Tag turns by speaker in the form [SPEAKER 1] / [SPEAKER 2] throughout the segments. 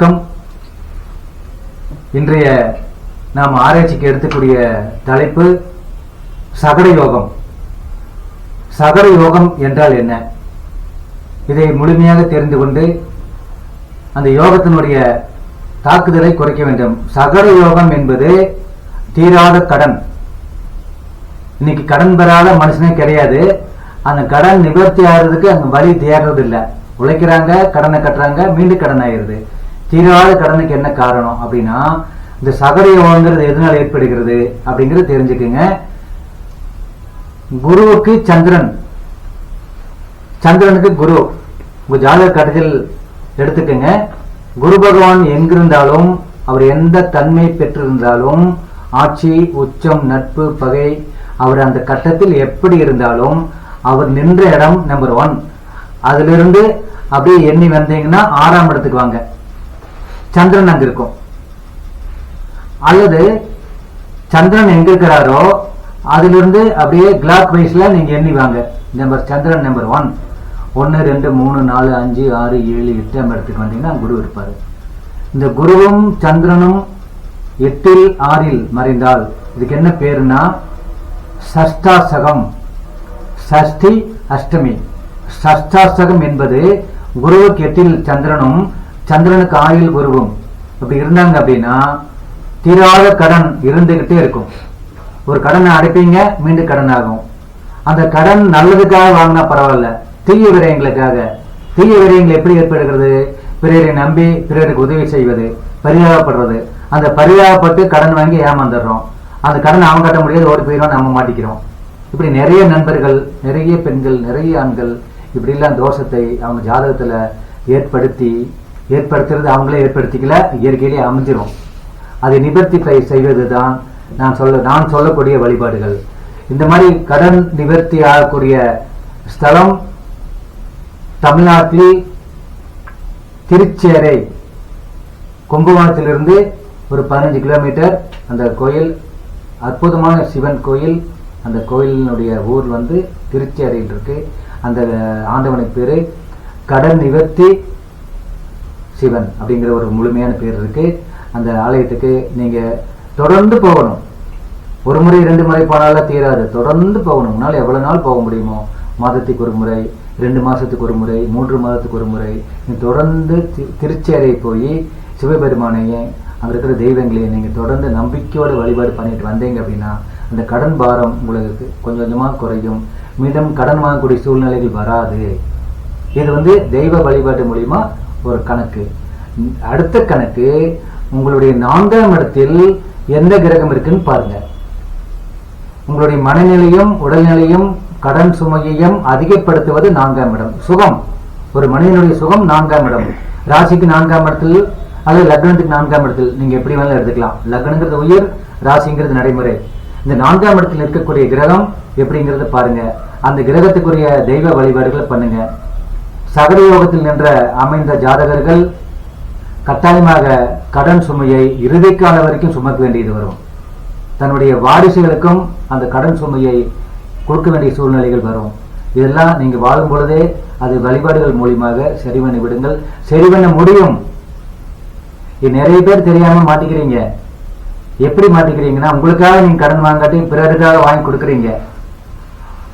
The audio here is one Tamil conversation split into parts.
[SPEAKER 1] வணக்கம். இன்றைய நாம் ஆராய்ச்சிக்கு எடுத்துக்கூடிய தலைப்பு சகட யோகம். சகட யோகம் என்றால் என்ன? இதை முழுமையாக தெரிந்து கொண்டு அந்த யோகத்தினுடைய தாக்குதலை குறைக்க வேண்டும். சகட யோகம் என்பது தீராத கடன். இன்னைக்கு கடன் பெறாத மனுஷனே கிடையாது. அந்த கடன் நிவர்த்தி ஆகிறதுக்கு அந்த வழி தேடுறது இல்லை உழைக்கிறாங்க கடனை கட்டுறாங்க மீண்டும் கடன் ஆயிடுது. தீராத கடனுக்கு என்ன காரணம் அப்படின்னா இந்த சகட யோகங்கிறது எதனால் ஏற்படுகிறது அப்படிங்கறத தெரிஞ்சுக்குங்க. குருவுக்கு சந்திரன். சந்திரனுக்கு குரு. உங்க ஜாதக கட்டத்தில் எடுத்துக்கங்க. குரு பகவான் எங்கிருந்தாலும் அவர் எந்த தன்மை பெற்றிருந்தாலும் ஆட்சி உச்சம் நட்பு பகை அவர் அந்த கட்டத்தில் எப்படி இருந்தாலும் அவர் நின்ற இடம் நம்பர் ஒன் அதிலிருந்து அப்படியே எண்ணி வந்தீங்கன்னா ஆறாம் இடத்துக்கு வாங்க. சந்திரன் அங்க இருக்கும். அல்லது சந்திரன் எங்க இருக்கிறாரோ அதிலிருந்து அப்படியே கிளாக் வைஸ்ல நீங்க எண்ணி வாங்க நம்பர் சந்திரன் நம்பர் ஒன் ஒன்று ரெண்டு மூணு நாலு அஞ்சு ஆறு ஏழு எட்டாம் இடத்துக்கு வந்தீங்கன்னா குரு இருப்பாரு. இந்த குருவும் சந்திரனும் எட்டில் ஆறில் மறைந்தால் இதுக்கு என்ன பேருனா சஷ்டாசகம். சஷ்டி அஷ்டமி. சஷ்டாசகம் என்பது குருவுக்கு எட்டில் சந்திரனும் சந்திரனுக்கு ஆயுள் உருவம். அப்படி இருந்தாங்க அப்படின்னா தீராத கடன் இருந்துகிட்டே இருக்கும். ஒரு கடனை அடைப்பீங்க மீண்டும் கடன் ஆகும் அந்த கடன் நல்லதுக்காக வாங்கினா பரவாயில்ல. தீய விரயங்களுக்காக. தீய விரயங்கள் எப்படி ஏற்படுகிறது? பிறரை நம்பி பிறருக்கு உதவி செய்வது பரிதாபப்படுறது. அந்த பரிதாபப்பட்டு கடன் வாங்கி ஏமாந்துடுறோம். அந்த கடன் அவன் கட்ட முடியாது ஓடி போயிடும் நம்ம மாட்டிக்கிறோம். இப்படி நிறைய நண்பர்கள் நிறைய பெண்கள் நிறைய ஆண்கள் இப்படி எல்லாம் தோஷத்தை அவங்க ஜாதகத்துல ஏற்படுத்தி ஏற்படுத்துறது அவங்களே ஏற்படுத்திக்கல இயற்கையிலே அமைஞ்சிரும். அதை நிவர்த்தி செய்வது செய்வதுதான் நான் சொல்ல நான் சொல்லக்கூடிய வழிபாடுகள். இந்த மாதிரி கடன் நிவர்த்தி ஆகக்கூடிய ஸ்தலம் தமிழ்நாட்டில் திருச்சேரை கும்பகோணத்திலிருந்து ஒரு பதினஞ்சு கிலோமீட்டர் அந்த கோயில் அற்புதமான சிவன் கோயில் அந்த கோயிலினுடைய ஊர் வந்து திருச்சேரையில் இருக்கு அந்த ஆண்டவனை பேரு. கடன் நிவர்த்தி சிவன் அப்படிங்கிற ஒரு முழுமையான பேர் இருக்கு. அந்த ஆலயத்துக்கு நீங்க தொடர்ந்து போகணும். ஒரு முறை ரெண்டு முறை போனாலும் தீராது. தொடர்ந்து போகணும். உன்னால் எவ்வளவு நாள் போக முடியுமோ? மாதத்துக்கு ஒரு முறை ரெண்டு மாசத்துக்கு ஒரு முறை மூன்று மாதத்துக்கு ஒரு முறை. நீ தொடர்ந்து திருச்சேரை போய் சிவபெருமானையும் அங்க இருக்கிற தெய்வங்களையும் நீங்க தொடர்ந்து நம்பிக்கையோட வழிபாடு பண்ணிட்டு வந்தீங்க அப்படின்னா அந்த கடன் பாரம் உங்களுக்கு கொஞ்சம் கொஞ்சமா குறையும். மீண்டும் கடன் வாங்கக்கூடிய சூழ்நிலைகள் வராது. இது வந்து தெய்வ வழிபாட்டு மூலியமா ஒரு கணக்கு. அடுத்த கணக்கு உங்களுடைய நான்காம் இடத்தில் எந்த கிரகம் இருக்குன்னு பாருங்க. உங்களுடைய மனநிலையும் உடல்நிலையும் கடன் சுமையையும் அதிகப்படுத்துவது நான்காம் இடம். சுகம். ஒரு மனிதனுடைய சுகம் நான்காம் இடம். ராசிக்கு நான்காம் இடத்தில் அல்லது லக்னத்துக்கு நான்காம் இடத்தில் நீங்க எப்படி வேணாலும் எடுத்துக்கலாம். லக்னங்கிறது உயிர் ராசிங்கிறது நடைமுறை. இந்த நான்காம் இடத்தில் இருக்கக்கூடிய கிரகம் எப்படிங்கிறத பாருங்க. அந்த கிரகத்துக்குரிய தெய்வ வழிபாடுகளை பண்ணுங்க. சகட யோகத்தில் நின்ற அமைந்த ஜாதகர்கள் கட்டாயமாக கடன் சுமையை இறுதி கால வரைக்கும் சுமக்க வேண்டியது வரும். தன்னுடைய வாரிசுகளுக்கும் அந்த கடன் சுமையை கொடுக்க வேண்டிய சூழ்நிலைகள் வரும். இதெல்லாம் நீங்க வாழும் பொழுதே அது வழிபாடுகள் மூலியமாக சரி பண்ணி விடுங்கள். சரி பண்ண முடியும் நிறைய பேர் தெரியாம மாட்டிக்கிறீங்க. எப்படி மாட்டிக்கிறீங்கன்னா உங்களுக்காக நீங்க கடன் வாங்காட்டி பிறருக்காக வாங்கி கொடுக்குறீங்க.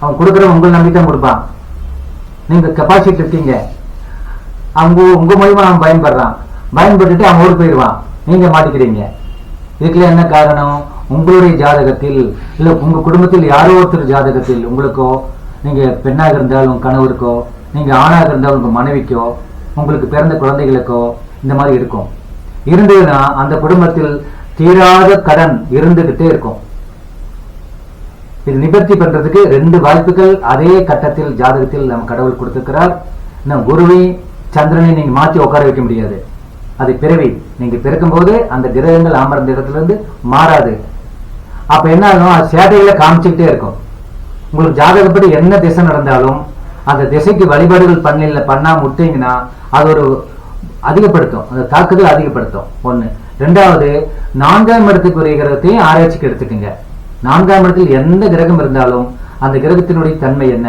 [SPEAKER 1] அவன் கொடுக்குற உங்களை நம்பி தான் கொடுப்பான். நீங்க கெப்பாசிட்டி இருக்கீங்க அவங்க உங்க மூலியமா அவன் பயன்படுறான். பயன்பட்டுட்டு அவன் ஓடி போயிடுவான். நீங்க மாட்டிக்கிறீங்க. இதுக்குள்ள என்ன காரணம்? உங்களுடைய ஜாதகத்தில் இல்ல உங்க குடும்பத்தில் யாரோ ஒருத்தர் ஜாதகத்தில் உங்களுக்கோ நீங்க பெண்ணாக இருந்தால் உங்க கணவருக்கோ நீங்க ஆணாக இருந்தால் உங்க மனைவிக்கோ உங்களுக்கு பிறந்த குழந்தைகளுக்கோ இந்த மாதிரி இருக்கும். இருந்ததுன்னா அந்த குடும்பத்தில் தீராத கடன் இருந்துகிட்டே இருக்கும். இது நிவர்த்தி பண்றதுக்கு ரெண்டு வாய்ப்புகள். அதே கட்டத்தில் ஜாதகத்தில் நம்ம கடவுள் கொடுத்திருக்கிறார். நம் குருவை சந்திரனை நீங்க மாத்தி உட்கார வைக்க முடியாது. அது பிறவி. நீங்க பிறக்கும்போது அந்த கிரகங்கள் அமர்ந்த இடத்துல இருந்து மாறாது. அப்ப என்ன ஆகும் அது சேட்டைகளை காமிச்சுக்கிட்டே இருக்கும். உங்களுக்கு ஜாதகப்படி என்ன திசை நடந்தாலும் அந்த திசைக்கு வழிபாடுகள் பண்ணல பண்ணா விட்டீங்கன்னா அது ஒரு அதிகப்படுத்தும். அந்த தாக்குதல் அதிகப்படுத்தும். ஒண்ணு. ரெண்டாவது நான்காம் இடத்துக்குரிய கிரகத்தையும் ஆராய்ச்சிக்கு எடுத்துக்கோங்க. நான்காம் இடத்தில் எந்த கிரகம் இருந்தாலும் அந்த கிரகத்தினுடைய தன்மை என்ன?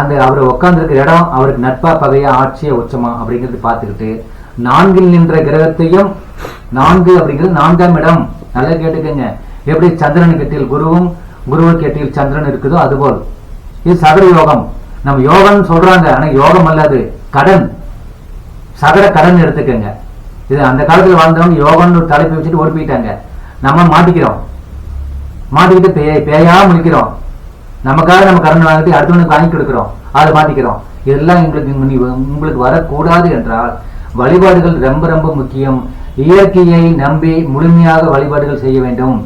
[SPEAKER 1] அந்த அவர் உட்கார்ந்துருக்கிற இடம் அவருக்கு நட்பா பகையா ஆட்சியா உச்சமா அப்படிங்கிறது பார்த்துக்கிட்டு நான்கில் நின்ற கிரகத்தையும் நான்கு அப்படிங்கிறது நான்காம் இடம். நல்லா கேட்டுக்கங்க. எப்படி சந்திரன் கட்டியில் குருவும் குருவு எட்டியில் சந்திரன் இருக்குதோ அதுபோல். இது சகர யோகம். நம்ம யோகம்னு சொல்றாங்க ஆனா யோகம் அல்லது கடன். சகர கடன் எடுத்துக்கங்க. இது அந்த காலத்துல வாழ்ந்தவங்க யோகம்னு ஒரு தலைப்பை வச்சுட்டு ஓடி போயிட்டாங்க. நம்ம மாட்டிக்கிறோம். மாட்டிக்கிட்டு பேய பேயா முழிக்கிறோம். நமக்காக நம்ம கடன் வாங்கிட்டு அடுத்தவனுக்கு வாங்கி கொடுக்கிறோம். அதை மாட்டிக்கிறோம் இதெல்லாம் எங்களுக்கு உங்களுக்கு வரக்கூடாது என்றால் வழிபாடுகள் ரொம்ப ரொம்ப முக்கியம். இயற்கையை நம்பி முழுமையாக வழிபாடுகள் செய்ய வேண்டும்.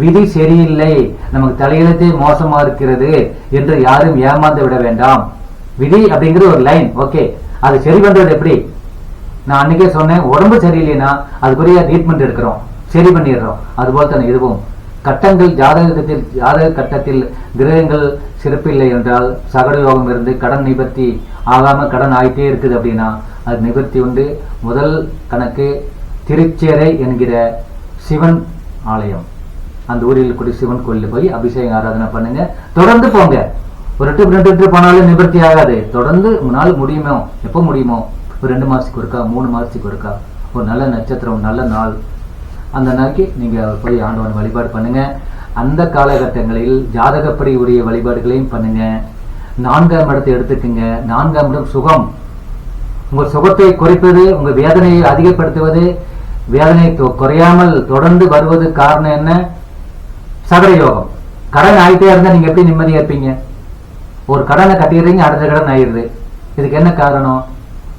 [SPEAKER 1] விதி சரியில்லை. நமக்கு தலையெழுத்தே மோசமா இருக்கிறது என்று யாரும் ஏமாந்து விட வேண்டாம். விதி அப்படிங்கிற ஒரு லைன் ஓகே அது சரி பண்றது எப்படி? நான் அன்னைக்கே சொன்னேன் உடம்பு சரியில்லைன்னா அதுக்குரிய ட்ரீட்மெண்ட் எடுக்கிறோம். சரி பண்ணிடுறோம். அதுபோல் தானே இதுவும். கட்டங்கள் ஜாதகத்தில் ஜாதக கட்டத்தில் கிரகங்கள் சிறப்பில்லை என்றால் சகட யோகம் இருந்து கடன் நிவர்த்தி ஆகாம கடன் ஆயிட்டே இருக்குது அப்படின்னா அது நிவர்த்தி உண்டு. முதல் கணக்கு திருச்சேரை என்கிற சிவன் ஆலயம். அந்த ஊரில் கூடிய சிவன் கோயிலில் போய் அபிஷேகம் ஆராதனை பண்ணுங்க. தொடர்ந்து போங்க. ஒரு ட்ரிப் ரெண்டு ட்ரிப் போனாலும் நிவர்த்தி ஆகாது. தொடர்ந்து நாள் முடியுமோ எப்போ முடியுமோ? ஒரு ரெண்டு மாசத்துக்கு ஒருக்கா மூணு மாசத்துக்கு ஒருக்கா? ஒரு நல்ல நட்சத்திரம் நல்ல நாள். அந்த நாளைக்கு நீங்க போய் ஆண்டவன் வழிபாடு பண்ணுங்க. அந்த காலகட்டங்களில் ஜாதகப்படி உரிய வழிபாடுகளையும் பண்ணுங்க. நான்காம் இடத்தை எடுத்துக்கங்க. நான்காம் இடம் சுகம். உங்க சுகத்தை குறைப்பது உங்க வேதனையை அதிகப்படுத்துவது வேதனை தொ- குறையாமல் தொடர்ந்து வருவது காரணம் என்ன? சகட யோகம் கடன் ஆயிட்டே இருந்தா நீங்க எப்படி நிம்மதியா இருப்பீங்க? ஒரு கடனை கட்டிடுறீங்க அடுத்த கடன் ஆயிடுது. இதுக்கு என்ன காரணம்?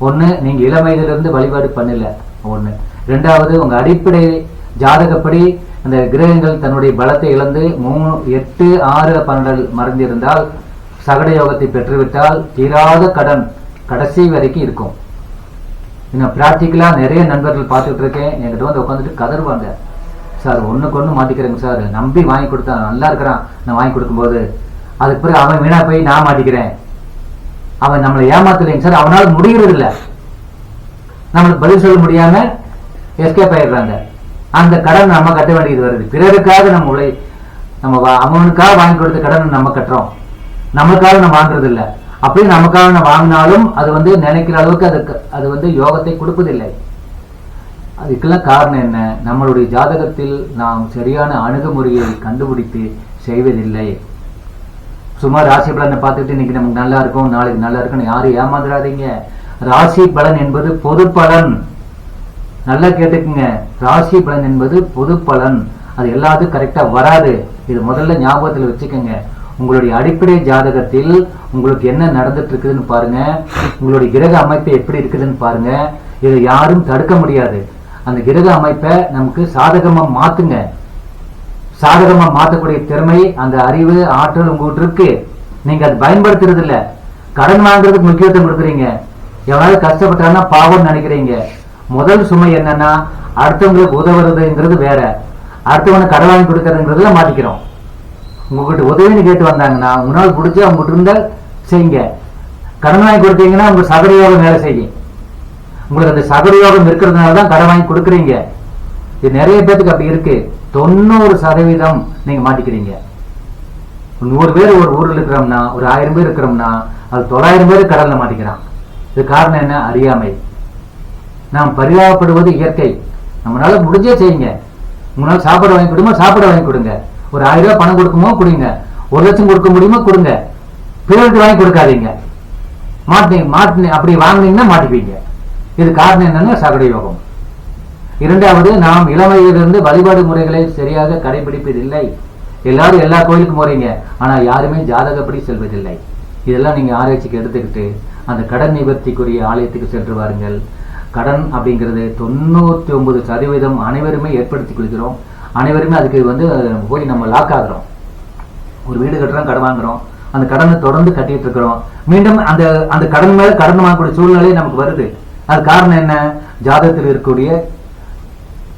[SPEAKER 1] ஒண்ணு நீங்க இளம் வயதிலிருந்து வழிபாடு பண்ணல. ஒண்ணு. ரெண்டாவது உங்க அடிப்படை ஜாதகப்படி அந்த கிரகங்கள் தன்னுடைய பலத்தை இழந்து மூணு எட்டு ஆறு பன்னெண்டு மறைந்திருந்தால் சகட யோகத்தை பெற்றுவிட்டால் தீராத கடன் கடைசி வரைக்கும் இருக்கும். இன்னும் பிராக்டிக்கலா நிறைய நண்பர்கள் பார்த்துட்டு இருக்கேன். என்கிட்ட வந்து உட்காந்துட்டு கதறுவாங்க. சார் ஒண்ணுக்கு ஒன்று மாட்டிக்கிறேங்க சார். நம்பி வாங்கி கொடுத்தா நல்லா இருக்கிறான். நான் வாங்கி கொடுக்கும்போது. அதுக்கு பிறகு அவன் வீணா போய் நான் மாட்டிக்கிறேன். அவன் நம்மளை ஏமாத்தலைங்க சார். அவனால முடிகிறது இல்லை நம்மளுக்கு பதில் சொல்ல முடியாம எஸ்கேப் ஆயிடுறாங்க. அந்த கடன் நம்ம கட்ட வேண்டியது வருது. பிறருக்காக நம்ம உழை நம்ம அவனுக்காக வாங்கி கொடுத்த கடன் நம்ம கட்டுறோம். நமக்காக நம்ம வாங்குறது இல்லை அப்படியே நமக்காக நம்ம வாங்கினாலும் அது வந்து நினைக்கிற அளவுக்கு அது அது வந்து யோகத்தை கொடுப்பதில்லை. அதுக்கெல்லாம் காரணம் என்ன? நம்மளுடைய ஜாதகத்தில் நாம் சரியான அணுகுமுறையை கண்டுபிடித்து செய்வதில்லை. சும்மா ராசி பலனை பார்த்துட்டு இன்னைக்கு நமக்கு நல்லா இருக்கும் நாளைக்கு நல்லா இருக்கும்னு யாரும் ஏமாந்துடாதீங்க ராசி பலன் என்பது பொது பலன். நல்லா கேட்டுக்குங்க. ராசி பலன் என்பது பொது பலன். அது எல்லாத்துக்கும் கரெக்டா வராது. இது முதல்ல ஞாபகத்துல வச்சுக்கோங்க. உங்களுடைய அடிப்படை ஜாதகத்தில் உங்களுக்கு என்ன நடந்துட்டு இருக்குதுன்னு பாருங்க. உங்களுடைய கிரக அமைப்பு எப்படி இருக்குதுன்னு பாருங்க. இதை யாரும் தடுக்க முடியாது. அந்த கிரக அமைப்பை நமக்கு சாதகமா மாத்துங்க. சாதகமா மாத்தக்கூடிய திறமை அந்த அறிவு ஆற்றல் உங்ககிட்ட இருக்கு. நீங்க அதை பயன்படுத்துறது இல்ல கடன் வாங்குறதுக்கு முக்கியத்துவம் கொடுக்குறீங்க. எவ்வளவு கஷ்டப்பட்டாங்கன்னா பாவம்னு நினைக்கிறீங்க. முதல் சுமை என்னன்னா அடுத்தவங்களுக்கு உதவுறதுங்கிறது வேற. அடுத்தவனுக்கு கடன் வாங்கி கொடுக்கறதுங்கிறதுல மாட்டிக்கிறோம். உங்ககிட்ட உதவின்னு கேட்டு வந்தாங்கன்னா உங்களால் பிடிச்சி அவங்ககிட்ட இருந்தால் செய்யுங்க. கடன் வாங்கி கொடுத்தீங்கன்னா உங்க சகரயோகம் வேலை செய்யும். உங்களுக்கு அந்த சகரயோகம் இருக்கிறதுனால தான் கடன் வாங்கி கொடுக்குறீங்க. இது நிறைய பேத்துக்கு அப்படி இருக்கு. தொண்ணூறு சதவீதம் நீங்க மாட்டிக்கிறீங்க. நூறு பேர் ஒரு ஊர்ல இருக்கிறோம்னா ஒரு ஆயிரம் பேர் இருக்கிறோம்னா அது தொள்ளாயிரம் பேர் கடலில் மாட்டிக்கிறான். இது காரணம் என்ன? அறியாமை. நாம் பரிதாபப்படுவது இயற்கை. நம்மளால முடிஞ்சே செய்யுங்க. உங்களால் சாப்பாடு வாங்கி கொடுமா சாப்பாடு வாங்கி கொடுங்க. ஒரு ஆயிரம் ரூபாய் பணம் கொடுக்குமோ? கொடுங்க. ஒரு லட்சம் கொடுக்க முடியுமோ? கொடுங்க. பிறருக்கு வாங்கி கொடுக்காதீங்க. மாட்டி மாட்டி அப்படி வாங்குனீங்கன்னா மாட்டிப்பீங்க. இது காரணம் என்னன்னா சகட யோகம். இரண்டாவது நாம் இளமையிலிருந்து வழிபாடு முறைகளை சரியாக கடைபிடிப்பதில்லை. எல்லாரும் எல்லா கோயிலுக்கும் போறீங்க. ஆனா யாருமே ஜாதகப்படி செல்வதில்லை. இதெல்லாம் நீங்க ஆராய்ச்சிக்கு எடுத்துக்கிட்டு அந்த கடன் நிவர்த்திக்குரிய ஆலயத்துக்கு சென்று வாருங்கள். கடன் அப்படிங்கிறது தொண்ணூத்தி ஒன்பது சதவீதம் அனைவருமே ஏற்படுத்தி கொள்கிறோம். அனைவருமே அதுக்கு வந்து போய் நம்ம லாக் ஆகிறோம். ஒரு வீடு கட்டுறோம் கடன் வாங்குறோம். அந்த கடனை தொடர்ந்து கட்டிட்டு இருக்கிறோம். மீண்டும் அந்த அந்த கடன் மேல கடன் வாங்கக்கூடிய சூழ்நிலை நமக்கு வருது. அது காரணம் என்ன? ஜாதகத்தில் இருக்கக்கூடிய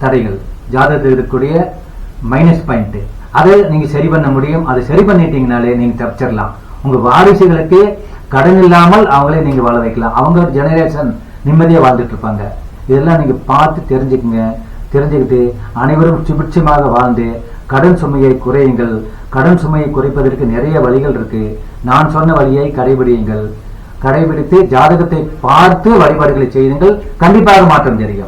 [SPEAKER 1] தடைகள். ஜாதகத்தில் இருக்கக்கூடிய மைனஸ் பாயிண்ட் அதை நீங்க சரி பண்ண முடியும். அதை சரி பண்ணிட்டீங்கனாலே நீங்க தப்பிச்சிடலாம் உங்க வாரிசுகளுக்கு கடன் இல்லாமல் அவங்களே நீங்க வாழ வைக்கலாம். அவங்க ஜெனரேஷன் நிம்மதியா வாழ்ந்துட்டு இருப்பாங்க. இதெல்லாம் நீங்க பார்த்து தெரிஞ்சுக்குங்க. தெரிஞ்சுக்கிட்டு அனைவரும் சுபிட்சமாக வாழ்ந்து கடன் சுமையை குறையுங்கள். கடன் சுமையை குறைப்பதற்கு நிறைய வழிகள் இருக்கு. நான் சொன்ன வழியை கடைபிடியுங்கள். கடைபிடித்து ஜாதகத்தை பார்த்து வழிபாடுகளை செய்யுங்கள். கண்டிப்பாக மாற்றம் தெரியும்.